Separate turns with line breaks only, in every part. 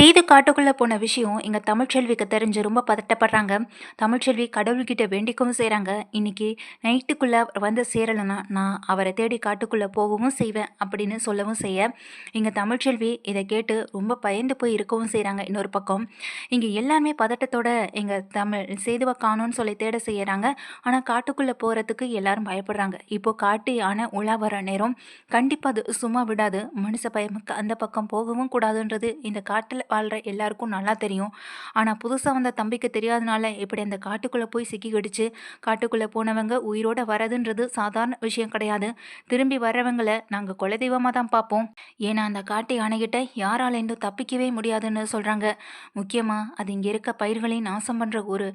சேது காட்டுக்குள்ளே போன விஷயம் எங்கள் தமிழ்ச்செல்விக்கு தெரிஞ்சு ரொம்ப பதட்டப்படுறாங்க. தமிழ்ச்செல்வி கடவுள்கிட்ட வேண்டிக்கவும் செய்கிறாங்க இன்னைக்கு நைட்டுக்குள்ளே வந்து சேரலைன்னா நான் அவரை தேடி காட்டுக்குள்ளே போகவும் செய்வேன் அப்படின்னு சொல்லவும் செய்ய எங்கள் தமிழ்ச்செல்வி இதை கேட்டு ரொம்ப பயந்து போய் இருக்கவும் செய்கிறாங்க இன்னொரு பக்கம். இங்கே எல்லாமே பதட்டத்தோட எங்கள் தமிழ் சேதுவை காணோன்னு சொல்லி தேட செய்கிறாங்க ஆனால் காட்டுக்குள்ளே போகிறதுக்கு எல்லாரும் பயப்படுறாங்க. இப்போது காட்டு யானை உலா வர நேரம் கண்டிப்பாக அது சும்மா விடாது. மனுஷ பயமுக்கு அந்த பக்கம் போகவும் கூடாதுன்றது இந்த காட்டில் வாழ்கிற எல்லாருக்கும் நல்லா தெரியும். ஆனால் புதுசாக வந்த தம்பிக்கு தெரியாதனால இப்படி அந்த காட்டுக்குள்ளே போய் சிக்கிக்கிடுச்சு காட்டுக்குள்ளே போனவங்க உயிரோட வரதுன்றது சாதாரண விஷயம் கிடையாது. திரும்பி வர்றவங்களை நாங்கள் குலதெய்வமாக தான் பார்ப்போம். ஏன்னா அந்த காட்டு யானைகிட்ட இன்னும் தப்பிக்கவே முடியாதுன்னு சொல்கிறாங்க முக்கியமாக அது இங்கே இருக்க பயிர்களையும் நாசம் பண்ணுற ஒரு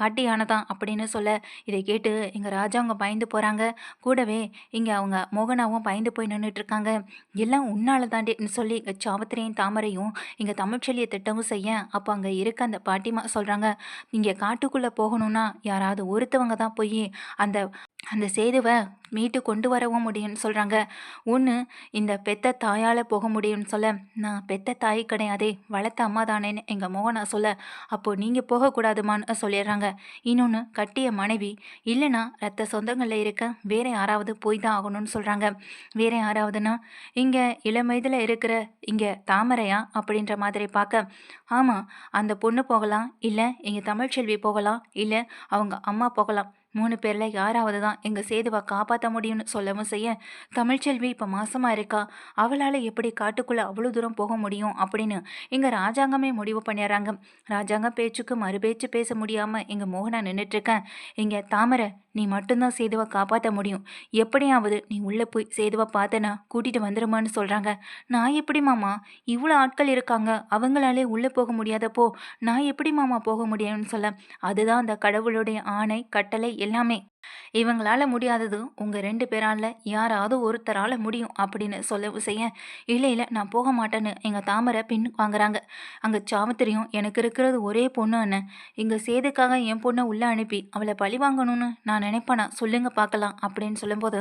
காட்டு யானை தான் அப்படின்னு சொல்ல இதை கேட்டு எங்கள் ராஜா அவங்க பயந்து போகிறாங்க கூடவே இங்கே அவங்க மோகனாவும் பயந்து போய் நின்றுட்டு இருக்காங்க. எல்லாம் உன்னால தாண்டின்னு சொல்லி இங்கே சாவத்திரையும் தாமரையும் இங்கே தமிழ்ச்செல்லியை திட்டமும் செய்ய அப்போ அங்கே இருக்க அந்த பாட்டிமா சொல்கிறாங்க இங்கே காட்டுக்குள்ளே போகணும்னா யாராவது ஒருத்தவங்க தான் போய் அந்த அந்த சேதுவை மீட்டு கொண்டு வரவும் முடியும்னு சொல்கிறாங்க ஒன்று இந்த பெத்த தாயால் போக முடியும்னு சொல்ல. நான் பெத்த தாய் கிடையாதே வளர்த்த அம்மா தானேன்னு எங்கள் மோகனா சொல்ல. அப்போது நீங்கள் போகக்கூடாதுமான்னு சொல்லிடுறாங்க. இன்னொன்று கட்டிய மனைவி இல்லைனா ரத்த சொந்தங்களில் இருக்க வேற யாராவது போய் தான் ஆகணும்னு சொல்கிறாங்க வேற யாராவதுன்னா இங்கே இளம் வயதில் இருக்கிற இங்கே தாமரையா? அப்படின்ற மாதிரி பார்க்க. ஆமாம் அந்த பொண்ணு போகலாம். இல்லை எங்கள் தமிழ்ச்செல்வி போகலாம். இல்லை அவங்க அம்மா போகலாம். மூணு பேரில் யாராவது தான் எங்கள் சேதுவை காப்பாற்ற முடியும்னு சொல்லவும் செய்ய தமிழ்ச்செல்வி இப்போ மாசமாக இருக்கா. அவளால் எப்படி காட்டுக்குள்ளே அவ்வளோ தூரம் போக முடியும் அப்படின்னு எங்கள் ராஜாங்கமே முடிவு பண்ணிடுறாங்க. ராஜாங்கம் பேச்சுக்கு மறுபேச்சு பேச முடியாமல் எங்கள் மோகனா நின்றுட்டுருக்கேன் இங்கே தாமரை நீ மட்டும்தான் சேதுவை காப்பாற்ற முடியும். எப்படியாவது நீ உள்ளே போய் சேதுவை பார்த்தனா கூட்டிகிட்டு வந்துருமான்னு சொல்கிறாங்க நான் எப்படி மாமா? இவ்வளோ ஆட்கள் இருக்காங்க. அவங்களாலே உள்ளே போக முடியாதப்போ நான் எப்படி மாமா போக முடியும்னு சொல்ல? அதுதான் அந்த கடவுளுடைய ஆணை கட்டளை எல்லாமே. இவங்களால முடியாதது உங்கள் ரெண்டு பேரால யாராவது ஒருத்தரால் முடியும் அப்படின்னு சொல்ல செய்ய இல்லை இல்லை நான் போக மாட்டேன்னு எங்கள் தாமரை பின் வாங்குறாங்க. அங்கே சாவத்திரியும் எனக்கு இருக்கிறது ஒரே பொண்ணு அண்ணன் இங்கே சேதுக்காக என் பொண்ணை உள்ளே அனுப்பி அவளை பழி வாங்கணும்னு நான் நினைப்பேனா? சொல்லுங்க பார்க்கலாம் அப்படின்னு சொல்லும்போது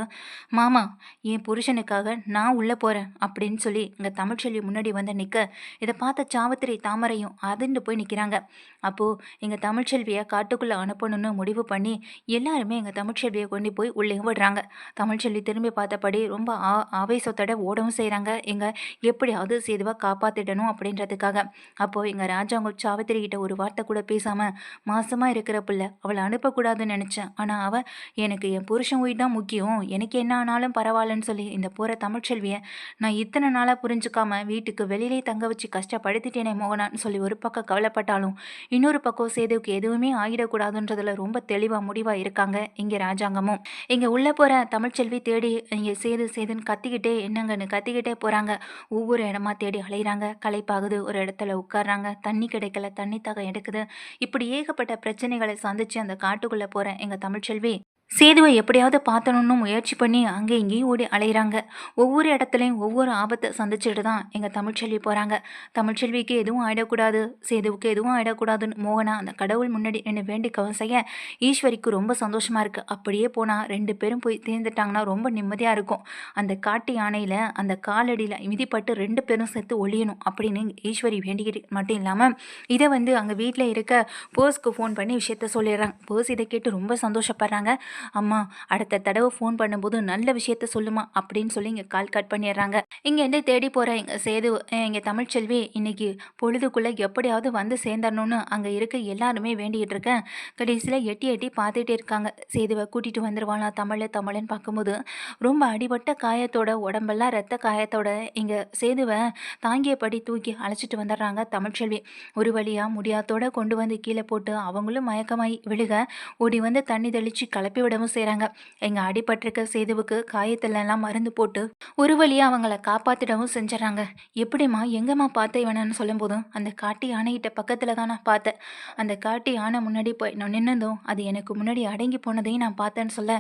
மாமா என் புருஷனுக்காக நான் உள்ளே போகிறேன் அப்படின்னு சொல்லி இங்கே தமிழ்ச்செல்வி முன்னாடி வந்து நிற்க இதை பார்த்த சாவத்திரி தாமரையும் அதிர்ந்து போய் நிற்கிறாங்க அப்போது எங்கள் தமிழ்ச்செல்வியை காட்டுக்குள்ளே அனுப்பணும்னு முடிவு பண்ணி எல்லாருமே எங்கள் தமிழ்ச்செல்வியை கொண்டு போய் உள்ளே விடுறாங்க. தமிழ்ச்செல்வி திரும்பி பார்த்தபடி ரொம்ப ஆ ஆவேசத்தோட ஓடவும் செய்கிறாங்க எங்கள் எப்படியாவது சேதுவாக காப்பாற்றிடணும் அப்படின்றதுக்காக. அப்போது எங்கள் ராஜாங்க சாவித்திரி கிட்ட ஒரு வார்த்தை கூட பேசாமல் மாசமாக இருக்கிற பிள்ளை. அவளை அனுப்பக்கூடாதுன்னு நினச்சேன். ஆனால் அவள் எனக்கு என் புருஷன் உயிர் தான் முக்கியம். எனக்கு என்ன ஆனாலும் பரவாயில்லன்னு சொல்லி இந்த போகிற தமிழ்ச்செல்வியை நான் இத்தனை நாளாக புரிஞ்சுக்காம வீட்டுக்கு வெளியிலே தங்க வச்சு கஷ்டப்படுத்திட்டேனே மோகனான்னு சொல்லி ஒரு பக்கம் கவலைப்பட்டாலும் இன்னொரு பக்கம் சேதுவுக்கு எதுவுமே ஆகிடக்கூடாதுன்றதுல ரொம்ப தெளிவாக முடிவாக இருக்காங்க. இங்கே ராஜாங்கமும் இங்கே உள்ளே போகிற தமிழ்ச்செல்வி தேடி இங்கே சேது சேதுன்னு கத்திக்கிட்டே என்னங்கன்னு கத்திக்கிட்டே போகிறாங்க ஒவ்வொரு இடமா தேடி அலைகிறாங்க களைப்பாகுது. ஒரு இடத்துல உட்கார்றாங்க. தண்ணி கிடைக்கல. தண்ணி தகம் எடுக்குது. இப்படி ஏகப்பட்ட பிரச்சனைகளை சந்திச்சு அந்த காட்டுக்குள்ளே போகிறேன் எங்கள் தமிழ்ச்செல்வி சேதுவை எப்படியாவது பார்த்தணும்னு முயற்சி பண்ணி அங்கே இங்கேயும் ஓடி அலையிறாங்க. ஒவ்வொரு இடத்துலையும் ஒவ்வொரு ஆபத்தை சந்திச்சுட்டு தான் எங்கள் தமிழ்ச்செல்வி போகிறாங்க தமிழ்ச்செல்விக்கு எதுவும் ஆயிடக்கூடாது. சேதுவுக்கு எதுவும் ஆயிடக்கூடாதுன்னு மோகனா அந்த கடவுள் முன்னாடி என்னை வேண்டிக்கவும் செய்ய ஈஸ்வரிக்கு ரொம்ப சந்தோஷமாக இருக்குது அப்படியே போனால் ரெண்டு பேரும் போய் தேர்ந்துட்டாங்கன்னா ரொம்ப நிம்மதியாக இருக்கும். அந்த காட்டு யானையில் அந்த காலடியில் மிதிப்பட்டு ரெண்டு பேரும் சேர்த்து ஒழியணும் அப்படின்னு ஈஸ்வரி வேண்டிக்கிட்டு மட்டும் இல்லாமல் இதை வந்து அங்கே வீட்டில் இருக்க போஸ்க்கு ஃபோன் பண்ணி விஷயத்த சொல்லிடுறாங்க. போஸ் இதை கேட்டு ரொம்ப சந்தோஷப்படுறாங்க. அம்மா அடுத்த தடவை ஃபோன் பண்ணும்போது நல்ல விஷயத்த சொல்லுமா அப்படின்னு சொல்லி இங்கே கால் கட் பண்ணிடுறாங்க. இங்கேருந்து தேடி போகிற எங்கள் சேது எங்கள் தமிழ்ச்செல்வி இன்னைக்கு பொழுதுக்குள்ளே எப்படியாவது வந்து சேர்ந்தரணும்னு அங்கே இருக்க எல்லாருமே வேண்டிகிட்டு இருக்கேன். கடைசியில் எட்டி எட்டி பார்த்துட்டே இருக்காங்க. சேதுவை கூட்டிகிட்டு வந்துடுவானா தமிழ் தமிழன்னு பார்க்கும்போது ரொம்ப அடிபட்ட காயத்தோட உடம்பெல்லாம் ரத்த காயத்தோட இங்கே சேதுவை தாங்கியபடி தூக்கி அழைச்சிட்டு வந்துடுறாங்க தமிழ்ச்செல்வி ஒரு வழியாக முடியாதோட கொண்டு வந்து கீழே போட்டு அவங்களும் மயக்கமாய் விழுக ஓடி வந்து தண்ணி தெளித்து கிளப்பி சாப்பிடவும் செய்கிறாங்க எங்கள் அடிபட்டிருக்க சேதுவுக்கு காயத்திலெல்லாம் மருந்து போட்டு ஒரு வழியாக அவங்கள காப்பாற்றிடவும் செஞ்சிடறாங்க எப்படிம்மா எங்கம்மா பார்த்த இவனன்னு சொல்லும்போதும் அந்த காட்டு யானைகிட்ட பக்கத்தில் தான் நான் பார்த்தேன். அந்த காட்டு யானை முன்னாடி போய் நான் நின்னதும் அது எனக்கு முன்னாடி அடங்கி போனதையும் நான் பார்த்தேன்னு சொல்ல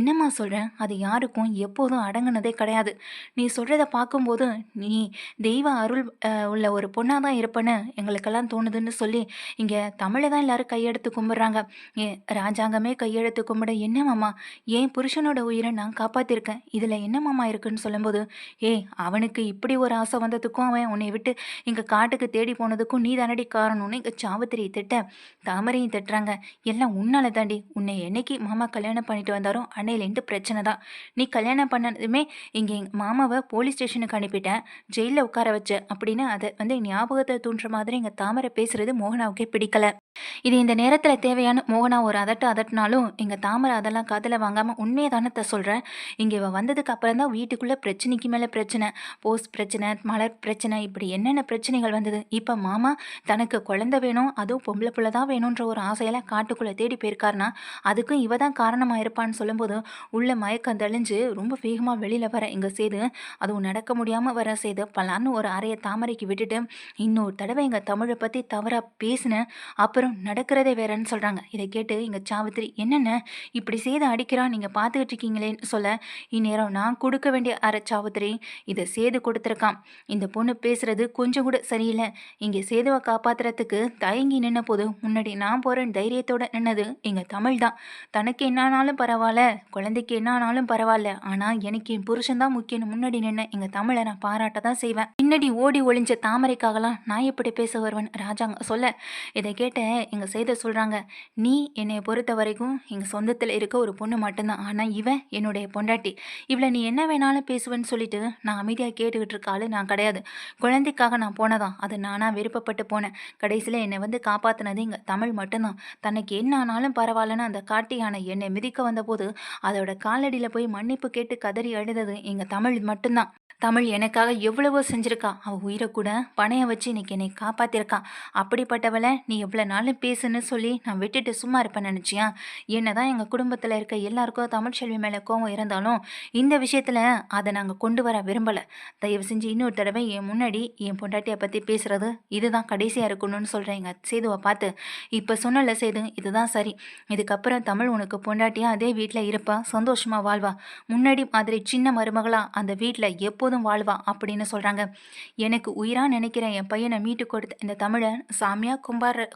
என்னம்மா சொல்கிறேன் அது யாருக்கும் எப்போதும் அடங்குனதே கிடையாது. நீ சொல்கிறத பார்க்கும்போது நீ தெய்வ அருள் உள்ள ஒரு பொண்ணாக தான் இருப்பேன்னு எங்களுக்கெல்லாம் தோணுதுன்னு சொல்லி இங்கே தமிழை தான் எல்லாரும் கையெடுத்து கும்பிட்றாங்க. ராஜாங்கமே கையெழுத்து கும்பிட என்ன மாமா? என் புருஷனோட உயிரை நான் காப்பாத்திருக்கேன். இதில் என்ன மாமா இருக்குன்னு சொல்லும்போது ஏய் அவனுக்கு இப்படி ஒரு ஆசை வந்ததுக்கும் அவன் உன்னை விட்டு இங்கே காட்டுக்கு தேடி போனதுக்கும் நீ தானடி காரணம்னு இங்கே சாவத்திரியை திட்ட தாமரையும் திட்டுறாங்க. எல்லாம் உன்னால தாண்டி. உன்னை என்னைக்கு மாமா கல்யாணம் பண்ணிட்டு வந்தாரோ அன்னையிலேருந்து பிரச்சனை தான். நீ கல்யாணம் பண்ணதுமே இங்கே எங்கள் மாமாவை போலீஸ் ஸ்டேஷனுக்கு அனுப்பிட்டேன். ஜெயிலில் உட்கார வச்ச அப்படின்னு அதை வந்து ஞாபகத்தை தூண்டுற மாதிரி எங்கள் தாமரை பேசுறது மோகனாவுக்கே பிடிக்கல. இது இந்த நேரத்தில் தேவையான மோகனா ஒரு அதட்டு அதட்டினாலும் எங்கள் தாமரை அதெல்லாம் காதில் வாங்காமல் உண்மையை தானத்தை சொல்கிறேன் இங்கே இவன் வந்ததுக்கு அப்புறம் தான் வீட்டுக்குள்ளே பிரச்சனைக்கு மேலே பிரச்சனை போஸ்ட் பிரச்சனை மலர் பிரச்சனை இப்படி என்னென்ன பிரச்சனைகள் வந்தது? இப்போ மாமா தனக்கு குழந்தை வேணும் அதுவும் பொம்பளை பிள்ளை தான் வேணுன்ற ஒரு ஆசையெல்லாம் காட்டுக்குள்ளே தேடி போயிருக்காருனா அதுக்கும் இவ தான் காரணமாக இருப்பான்னு சொல்லும்போது உள்ள மயக்கம் தெளிஞ்சு ரொம்ப வேகமாக வெளியில் வர இங்கே செய்து அதுவும் நடக்க முடியாமல் வர செய்து பலான்னு ஒரு அறையை தாமரைக்கு விட்டுட்டு இன்னொரு தடவை எங்கள் தமிழை பற்றி தவறாக பேசினேன் அப்புறம் நடக்கிறதே வேறன்னு சொல்கிறாங்க இதை கேட்டு எங்கள் சாவித்திரி என்னென்ன? இப்படி சேது அடிக்கிறான் நீங்கள் பார்த்துக்கிட்டு இருக்கீங்களேன்னு சொல்ல இந்நேரம் நான் கொடுக்க வேண்டிய அரை சாவித்திரி இதை சேது கொடுத்துருக்கான். இந்த பொண்ணு பேசுறது கொஞ்சம் கூட சரியில்லை. இங்கே சேதுவை காப்பாத்துறதுக்கு தயங்கி நின்ன போது முன்னாடி நான் போகிறேன் தைரியத்தோடு நின்னது எங்கள் தமிழ் தான். தனக்கு என்னானாலும் பரவாயில்ல குழந்தைக்கு என்னானாலும் பரவாயில்ல. ஆனால் எனக்கு என் புருஷன்தான் முக்கியம்னு முக்கியம் முன்னாடி நின்ன எங்கள் தமிழை நான் பாராட்ட தான் செய்வேன். பின்னாடி ஓடி ஒளிஞ்ச தாமரைக்காகலாம் நான் எப்படி பேச வருவேன் ராஜாங்க சொல்ல இதை கேட்ட எங்கள் செய்த சொல்கிறாங்க நீ என்னை பொறுத்த வரைக்கும் எங்கள் சொந்தத்தில் இருக்க ஒரு பொண்ணு மட்டும்தான். ஆனால் இவன் என்னுடைய பொண்டாட்டி. இவளை நீ என்ன வேணாலும் பேசுவேன்னு சொல்லிட்டு நான் அமைதியாக கேட்டுக்கிட்டு இருக்காளு நான் கிடையாது. குழந்தைக்காக நான் போனதான் அது நானாக விருப்பப்பட்டு போனேன். கடைசியில் என்னை வந்து காப்பாற்றினது எங்கள் தமிழ் மட்டும்தான். தனக்கு என்ன ஆனாலும் பரவாயில்லன்னு அந்த காட்டு யானை என்னை மிதிக்க வந்தபோது அதோட காலடியில் போய் மன்னிப்பு கேட்டு கதறி அழுதது எங்கள் தமிழ் மட்டும்தான். தமிழ் எனக்காக எவ்வளவோ செஞ்சிருக்கா. அவள் உயிரை கூட பணைய வச்சு இன்னைக்கு என்னை காப்பாத்திருக்கா. அப்படிப்பட்டவளை நீ எவ்வளோ நாளும் பேசுன்னு சொல்லி நான் விட்டுட்டு சும்மா இருப்பேன் நினச்சியா? என்னதான் எங்கள் குடும்பத்தில் இருக்க எல்லாருக்கும் தமிழ்ச்செல்வி மேலே கோவம் இருந்தாலும் இந்த விஷயத்தில் அதை நாங்கள் கொண்டு வர விரும்பலை. தயவு செஞ்சு இன்னொரு தடவை என் முன்னாடி என் பொண்டாட்டியை பற்றி பேசுகிறது இதுதான் கடைசியாக இருக்கணும்னு சொல்கிறேன் எங்கள் சேதுவை பார்த்து இப்போ சொன்னல சேது இதுதான் சரி. இதுக்கப்புறம் தமிழ் உனக்கு பொண்டாட்டியாக அதே வீட்டில் இருப்பா சந்தோஷமாக வாழ்வா. முன்னாடி மாதிரி சின்ன மருமகளாக அந்த வீட்டில் எப்போதும் வாழ்வா அப்படின்னு சொல்கிறாங்க எனக்கு உயிராக நினைக்கிறேன் என் பையனை மீட்டு கொடுத்த இந்த தமிழை சாமியாக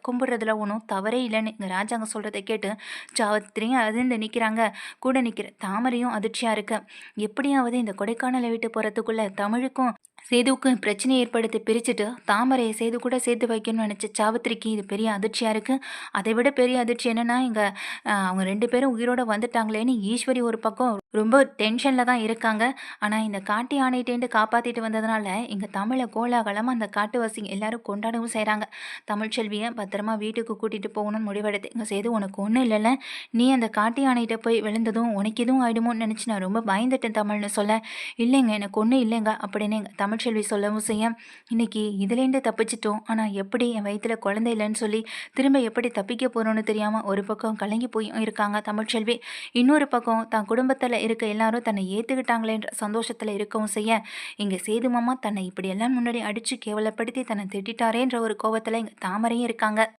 கும்பிட்ற சாப்பிட்றதுல ஒன்றும் தவறே இல்லைன்னு இங்கே ராஜாங்க சொல்கிறத கேட்டு சாவத்திரியும் அதிர்ந்து நிற்கிறாங்க கூட நிற்கிற தாமரையும் அதிர்ச்சியாக இருக்கு. எப்படியாவது இந்த கொடைக்கானலை விட்டு போகிறதுக்குள்ள தமிழுக்கும் சேதுவுக்கு பிரச்சனை ஏற்படுத்தி பிரிச்சுட்டு தாமரையை சேது கூட சேர்த்து வைக்கணும்னு நினச்ச சாவித்திரிக்கு இது பெரிய அதிர்ச்சியாக இருக்குது அதை விட பெரிய அதிர்ச்சி என்னென்னா இங்கே அவங்க ரெண்டு பேரும் உயிரோடு வந்துட்டாங்களேன்னு ஈஸ்வரி ஒரு பக்கம் ரொம்ப டென்ஷனில் தான் இருக்காங்க. ஆனால் இந்த காட்டு யானைகிட்டேருந்து காப்பாற்றிட்டு வந்ததுனால இங்கே தமிழை கோலாகலமாக அந்த காட்டுவாசிங்க எல்லாரும் கொண்டாடவும் செய்கிறாங்க தமிழ்ச்செல்வியை பத்திரமா வீட்டுக்கு கூட்டிகிட்டு போகணும்னு முடிவெடுத்து இங்கே சேது உனக்கு ஒன்றும் இல்லைல்ல. நீ அந்த காட்டு யானைகிட்ட போய் விழுந்ததும் உனக்கு எதுவும் ஆயிடுமோன்னு நினச்சி நான் ரொம்ப பயந்துட்டேன் தமிழ்னு சொல்ல. இல்லைங்க எனக்கு ஒன்றும் இல்லைங்க அப்படின்னு எங்கள் தமிழ்ச்செல்வி சொல்லவும் செய்ய இன்னைக்கு இதுலேருந்து தப்பிச்சிட்டோம். ஆனால் எப்படி என் வயிற்றுல குழந்தை இல்லைன்னு சொல்லி திரும்ப எப்படி தப்பிக்க போகிறோன்னு தெரியாமல் ஒரு பக்கம் கலங்கி போய் இருக்காங்க தமிழ்ச்செல்வி இன்னொரு பக்கம் தான் குடும்பத்தில் இருக்க எல்லாரும் தன்னை ஏற்றுக்கிட்டாங்களேன்ற சந்தோஷத்தில் இருக்கவும் செய்ய இங்கே சேது மாமா தன்னை இப்படியெல்லாம் முன்னாடி அடித்து கேவலப்படுத்தி தன்னை திட்டாரேன்ற ஒரு கோவத்தில் இங்கே தாமரையும் இருக்காங்க.